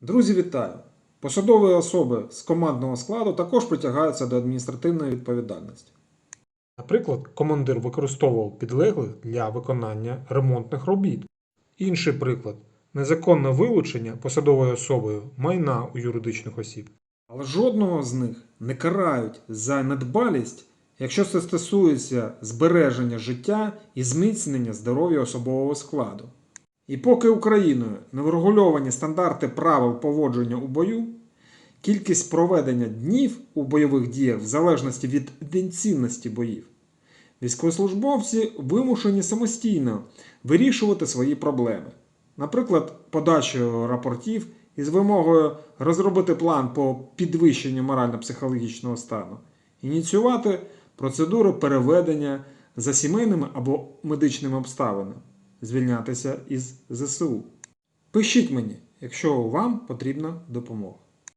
Друзі, вітаю! Посадові особи з командного складу також притягаються до адміністративної відповідальності. Наприклад, командир використовував підлеглих для виконання ремонтних робіт. Інший приклад незаконне вилучення посадовою особою майна у юридичних осіб. Але жодного з них не карають за недбалість, якщо це стосується збереження життя і зміцнення здоров'я особового складу. І поки Україною не врегульовані стандарти правил поводження у бою, кількість проведення днів у бойових діях в залежності від інтенсивності боїв, військовослужбовці вимушені самостійно вирішувати свої проблеми. Наприклад, подачею рапортів із вимогою розробити план по підвищенню морально-психологічного стану, ініціювати процедуру переведення за сімейними або медичними обставинами, звільнятися із ЗСУ. Пишіть мені, якщо вам потрібна допомога.